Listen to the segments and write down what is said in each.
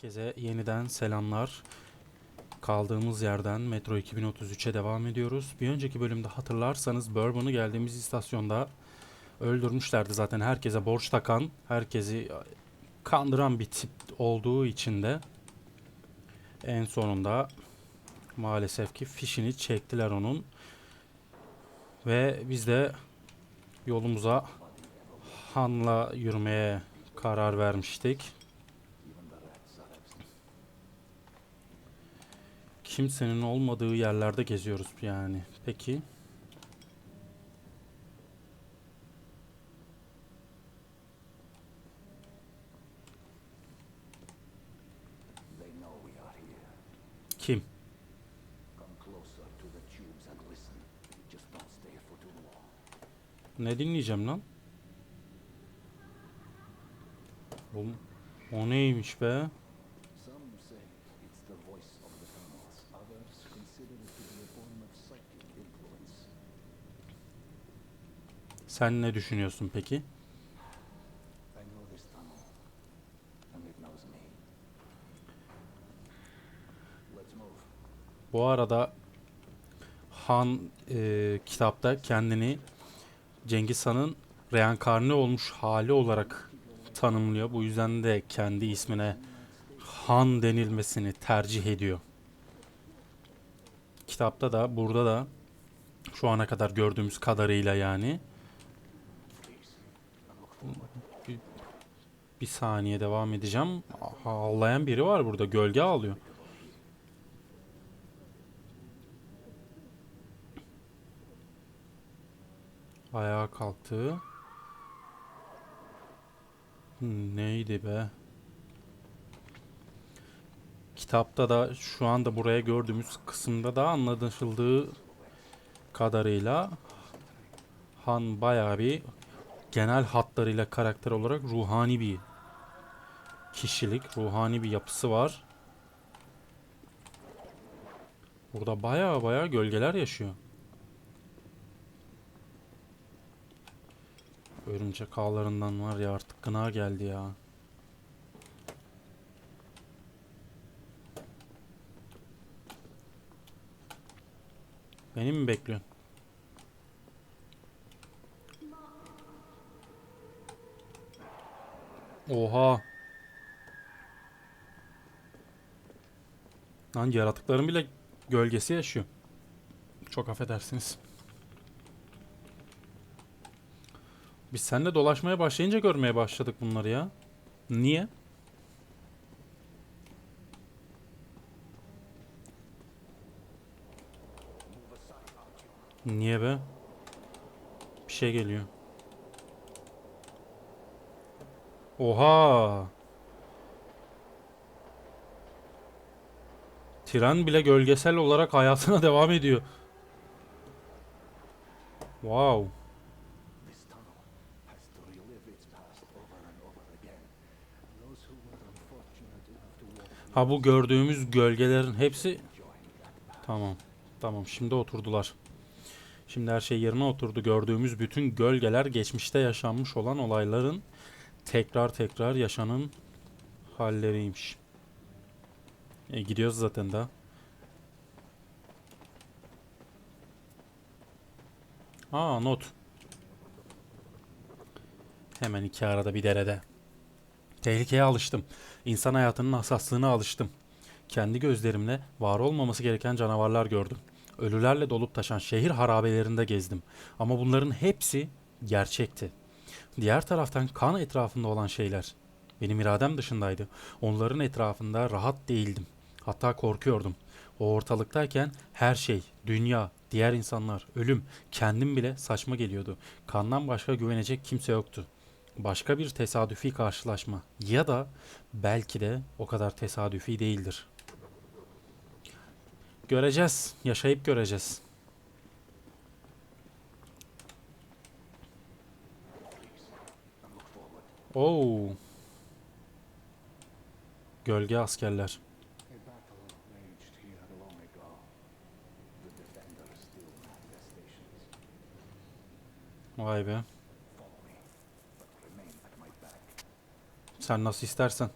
Herkese yeniden selamlar. Kaldığımız yerden Metro 2033'e devam ediyoruz. Bir önceki bölümde hatırlarsanız Bourbon'u geldiğimiz istasyonda öldürmüşlerdi zaten. Herkese borç takan, herkesi kandıran bir tip olduğu için de en sonunda maalesef ki fişini çektiler onun. Ve biz de yolumuza Han'la yürümeye karar vermiştik. Kimsenin olmadığı yerlerde geziyoruz yani. Peki. Kim? Ne dinleyeceğim lan? Bu, o neymiş be? Sen ne düşünüyorsun peki? Bu arada Han e, kitapta kendini Cengiz Han'ın reenkarne olmuş hali olarak tanımlıyor. Bu yüzden de kendi ismine Han denilmesini tercih ediyor. Kitapta da burada da şu ana kadar gördüğümüz kadarıyla yani bir saniye devam edeceğim. Ağlayan biri var burada. Gölge ağlıyor. Ayağa kalktı. Neydi be? Kitapta da şu anda buraya gördüğümüz kısımda da anlaşıldığı kadarıyla Han bayağı bir genel hatlarıyla karakter olarak ruhani bir kişilik, ruhani bir yapısı var. Burada bayağı bayağı gölgeler yaşıyor. Örümcek ağlarından var ya artık gına geldi ya. Beni mi bekliyorsun? Oha. Lan yaratıkların bile gölgesi yaşıyor. Çok affedersiniz. Biz seninle dolaşmaya başlayınca görmeye başladık bunları ya. Niye? Niye be? Bir şey geliyor. Oha! Tren bile gölgesel olarak hayatına devam ediyor. Wow. Ha bu gördüğümüz gölgelerin hepsi Tamam. Tamam şimdi oturdular. Şimdi her şey yerine oturdu. Gördüğümüz bütün gölgeler geçmişte yaşanmış olan olayların tekrar tekrar yaşanın halleriymiş. E, gidiyoruz zaten daha. Aa not. Hemen iki arada bir derede. Tehlikeye alıştım. İnsan hayatının hassaslığına alıştım. Kendi gözlerimle var olmaması gereken canavarlar gördüm. Ölülerle dolup taşan şehir harabelerinde gezdim. Ama bunların hepsi gerçekti. Diğer taraftan kan etrafında olan şeyler. Benim iradem dışındaydı. Onların etrafında rahat değildim. Hatta korkuyordum. O ortalıktayken her şey, dünya, diğer insanlar, ölüm, kendim bile saçma geliyordu. Kandan başka güvenecek kimse yoktu. Başka bir tesadüfi karşılaşma ya da belki de o kadar tesadüfi değildir. Göreceğiz. Yaşayıp göreceğiz. Oo. Gölge askerler. Vay be. Sen nasıl istersen.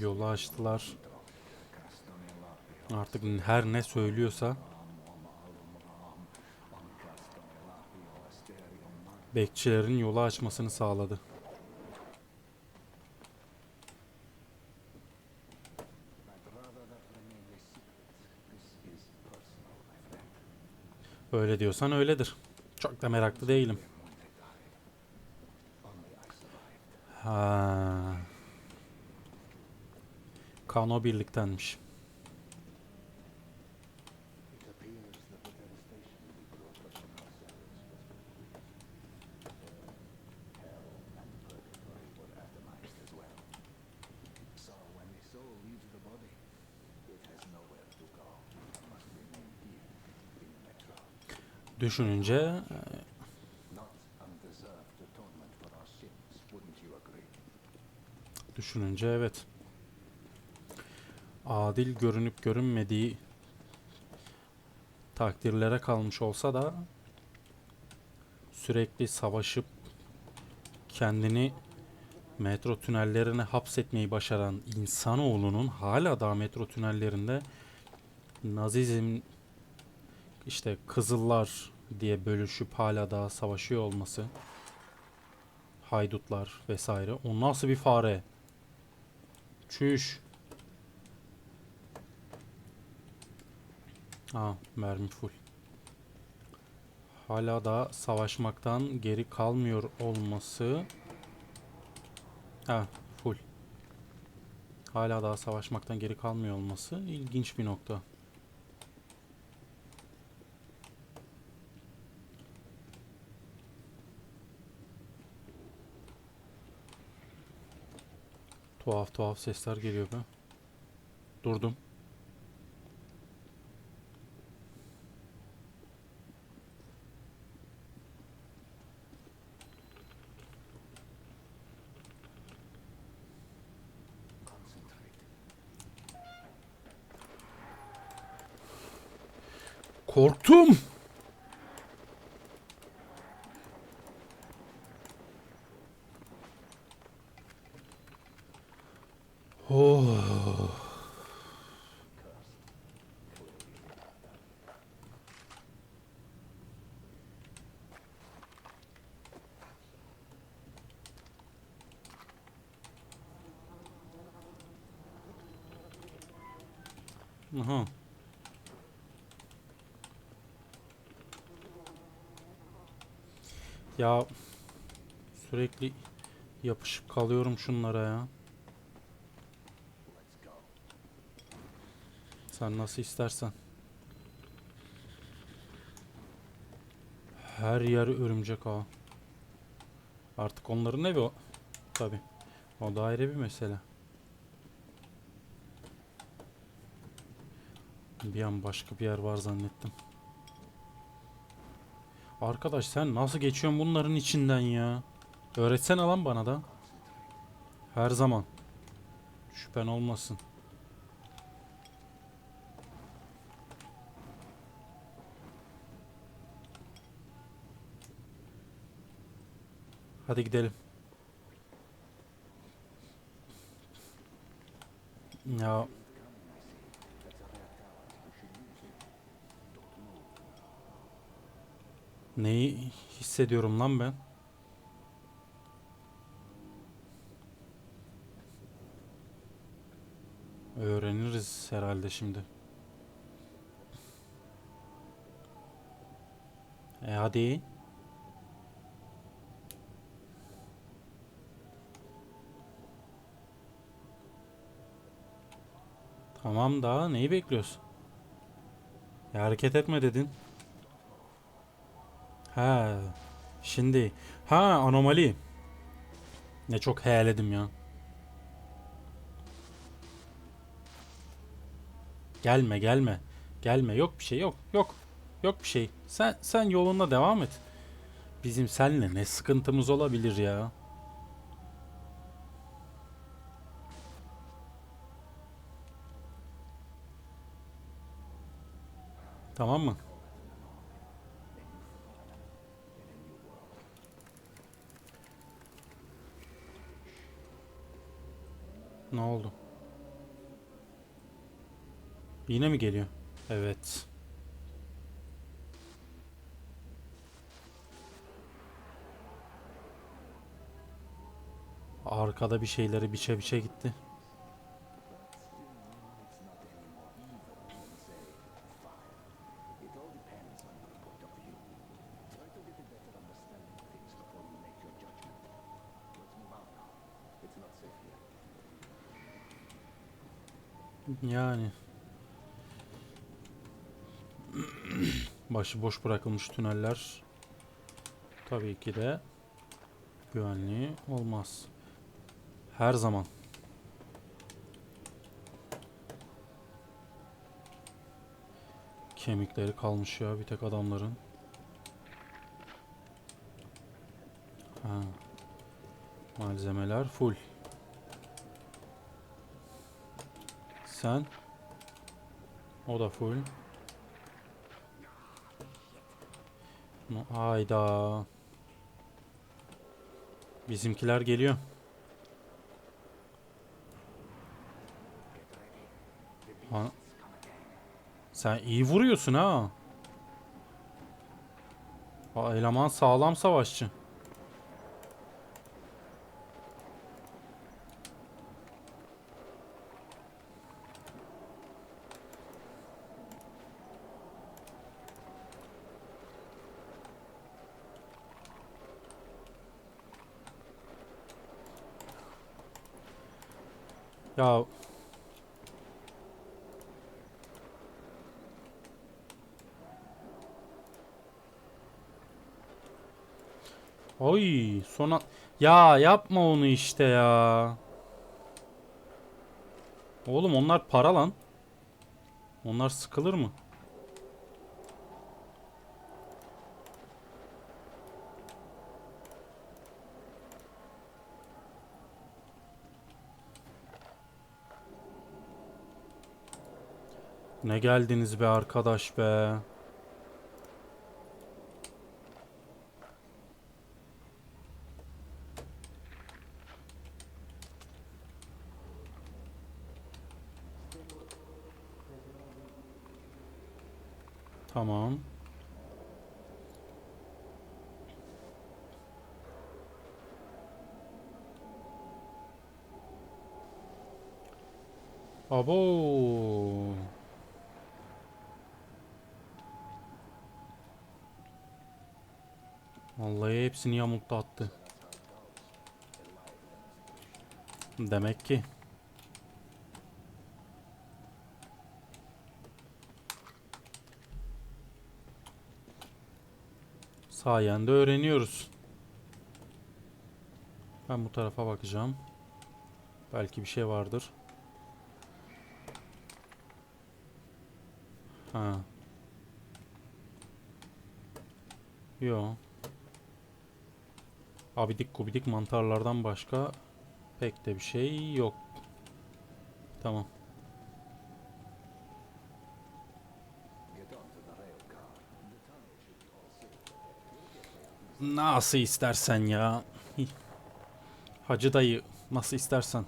Yolu açtılar. Artık her ne söylüyorsa bekçilerin yolu açmasını sağladı. Öyle diyorsan öyledir. Çok da meraklı değilim. Ha. Kano birliktenmiş. Agree? Düşününce evet. Adil görünüp görünmediği takdirlere kalmış olsa da sürekli savaşıp kendini metro tünellerine hapsetmeyi başaran insanoğlunun hala da metro tünellerinde Nazizm işte Kızıllar diye bölüşüp hala daha savaşıyor olması haydutlar vesaire. O nasıl bir fare? Çüş. Ha, mermi full. Hala da savaşmaktan geri kalmıyor olması. Ha, full. Hala daha savaşmaktan geri kalmıyor olması ilginç bir nokta. Tuhaf tuhaf sesler geliyor be. Durdum. Korktum. Aha. Ya sürekli yapışıp kalıyorum şunlara ya. Sen nasıl istersen. Her yer örümcek ağı. Artık onların evi o. Tabi. O da ayrı bir mesele. Bir an başka bir yer var zannettim. Arkadaş sen nasıl geçiyorsun bunların içinden ya? Öğretsene lan bana da. Her zaman. Şüphen olmasın. Hadi gidelim. Ya neyi hissediyorum lan ben? Öğreniriz herhalde şimdi. E hadi. Tamam daha neyi bekliyorsun? Ya hareket etme dedin. Ha, şimdi. Ha anomali. Ne çok heyaledim ya. Gelme gelme. Gelme yok bir şey yok yok. Yok bir şey. Sen sen yoluna devam et. Bizim seninle ne sıkıntımız olabilir ya? Tamam mı? Ne oldu? Yine mi geliyor? Evet. Arkada bir şeyleri biçe biçe gitti. Yani. Başıboş bırakılmış tüneller. Tabii ki de güvenli olmaz. Her zaman. Kemikleri kalmış ya bir tek adamların. Ha. Malzemeler full. Sen o da full. Hayda. Bizimkiler geliyor. Ha- Sen iyi vuruyorsun ha. Ha, eleman sağlam savaşçı. Ya Oy sona ya yapma onu işte ya. Oğlum onlar para lan. Onlar sıkılır mı? Ne geldiniz be arkadaş be. Tamam. Abo. Vallahi hepsini yamulttu attı. Demek ki. Sayende öğreniyoruz. Ben bu tarafa bakacağım. Belki bir şey vardır. Ha. Yo. Abidik gubidik mantarlardan başka pek de bir şey yok. Tamam. Nasıl istersen ya. Hacı dayı nasıl istersen.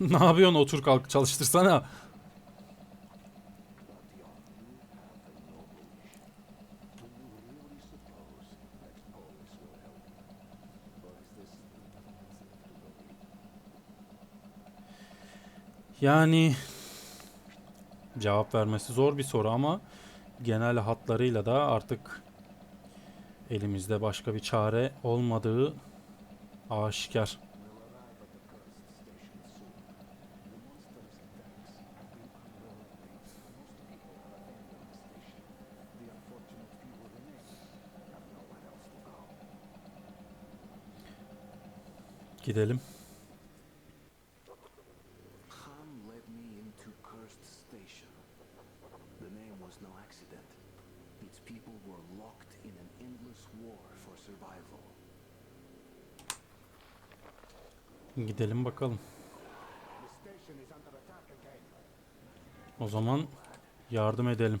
ne yapıyorsun otur kalk çalıştırsana. Yani cevap vermesi zor bir soru ama genel hatlarıyla da artık elimizde başka bir çare olmadığı aşikar. Gidelim. Were locked in an endless war for survival. Gidelim bakalım. O zaman yardım edelim.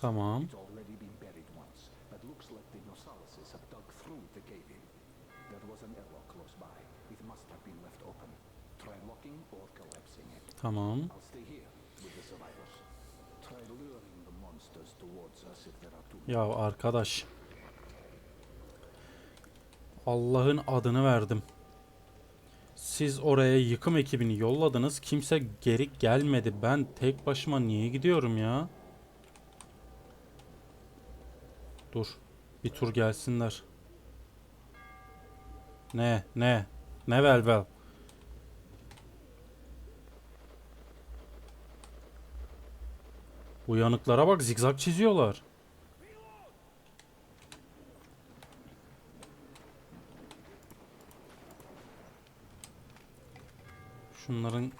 Tamam. Tamam. Ya arkadaş. Allah'ın adını verdim. Siz oraya yıkım ekibini yolladınız. Kimse geri gelmedi. Ben tek başıma niye gidiyorum ya? Dur. Bir tur gelsinler. Ne? Ne? Ne velvel? Uyanıklara bak zigzag çiziyorlar. Şunların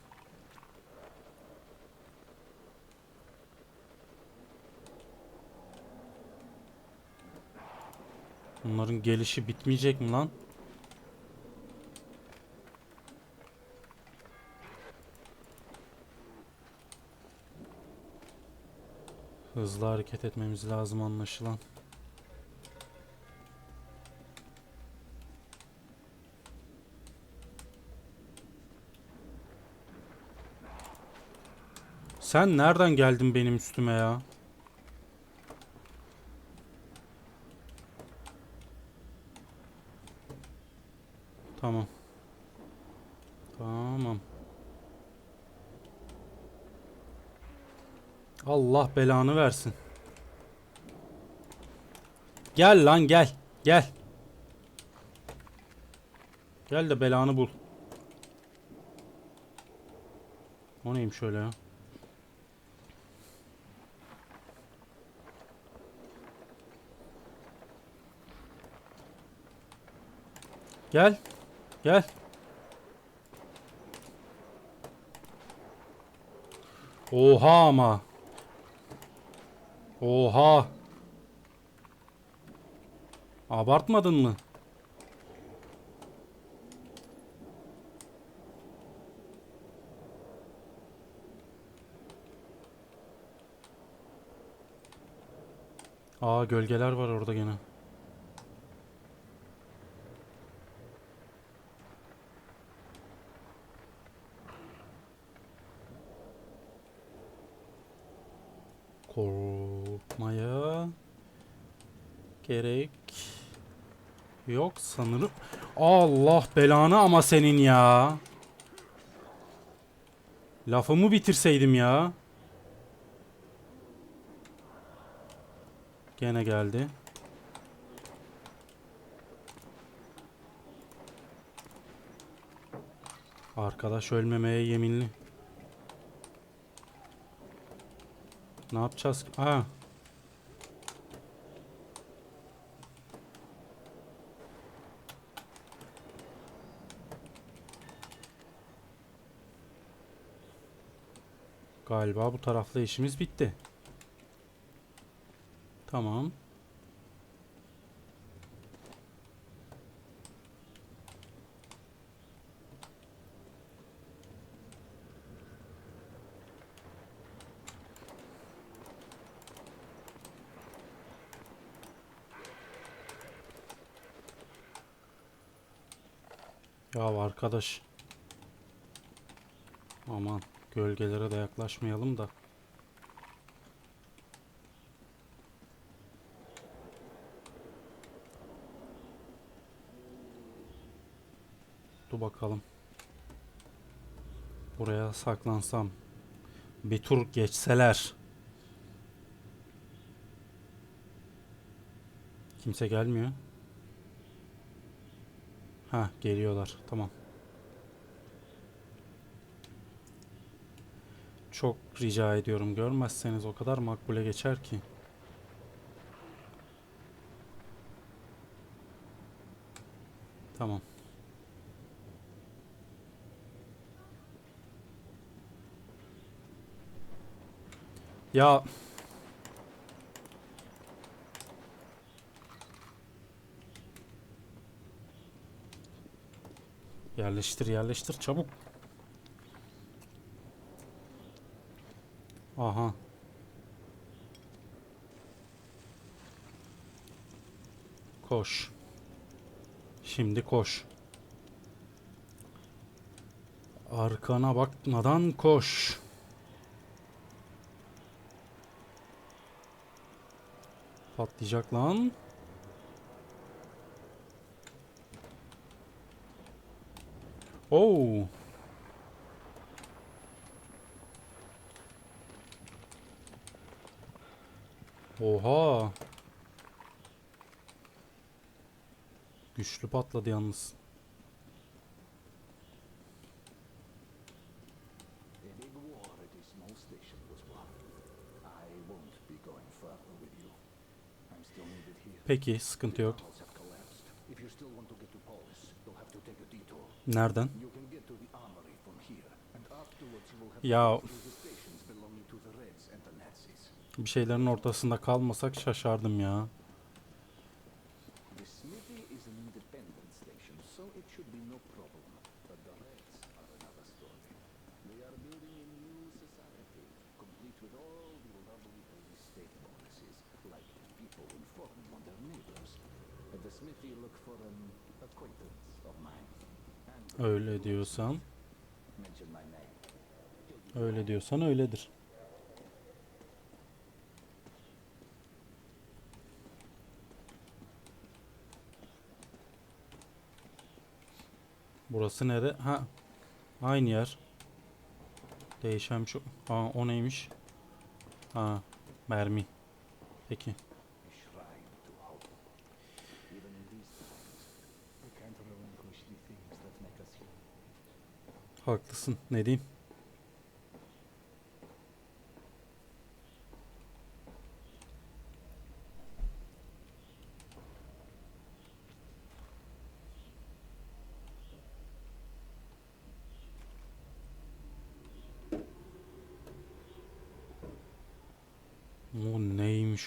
Bunların gelişi bitmeyecek mi lan? Hızlı hareket etmemiz lazım anlaşılan. Sen nereden geldin benim üstüme ya? Tamam. Tamam. Allah belanı versin. Gel lan gel. Gel. Gel de belanı bul. O neymiş şöyle ya? Gel. Gel. Oha ama. Oha. Abartmadın mı? Aa gölgeler var orada gene. Korkmaya gerek yok sanırım. Allah belanı ama senin ya. Lafımı bitirseydim ya. Gene geldi. Arkadaş ölmemeye yeminli. Ne yapacağız? Aa. Galiba bu tarafla işimiz bitti. Tamam. Ya arkadaş. Aman gölgelere de yaklaşmayalım da. Dur bakalım. Buraya saklansam. Bir tur geçseler. Kimse gelmiyor. Ha geliyorlar. Tamam. Çok rica ediyorum görmezseniz o kadar makbule geçer ki. Tamam. Ya Yerleştir yerleştir çabuk. Aha. Koş. Şimdi koş. Arkana bakmadan koş. Patlayacak lan. Oo. I'm still needed here. Peki sıkıntı yok. Nereden? You bir şeylerin ortasında kalmasak şaşardım ya. The smithy is an independent Burası nere? Ha. Aynı yer. Değişen şu. Aa o neymiş? Ha, mermi. Peki. A shrine to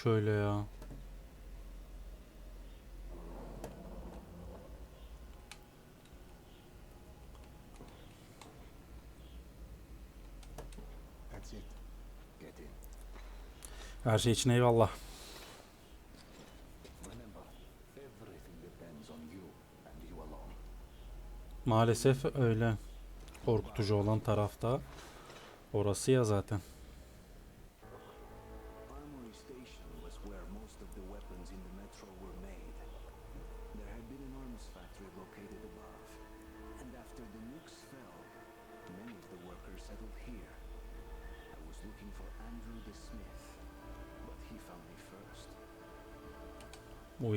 neymiş öyle ya? Her şey için eyvallah. Maalesef öyle. Korkutucu olan tarafta orası ya zaten.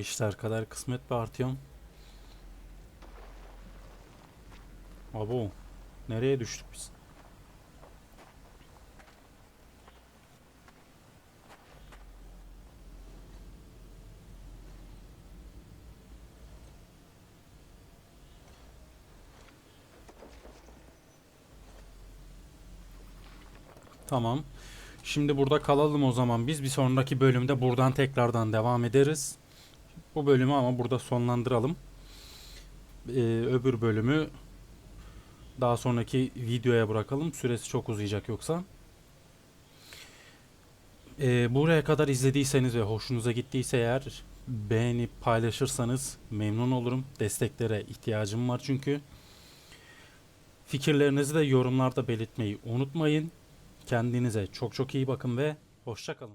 İşler kadar kısmet be Artyom. Abo. Nereye düştük biz? Tamam. Şimdi burada kalalım o zaman biz. Bir sonraki bölümde buradan tekrardan devam ederiz. Bu bölümü ama burada sonlandıralım. Ee, öbür bölümü daha sonraki videoya bırakalım. Süresi çok uzayacak yoksa. Ee, buraya kadar izlediyseniz ve hoşunuza gittiyse eğer beğenip paylaşırsanız memnun olurum. Desteklere ihtiyacım var çünkü. Fikirlerinizi de yorumlarda belirtmeyi unutmayın. Kendinize çok çok iyi bakın ve hoşça kalın.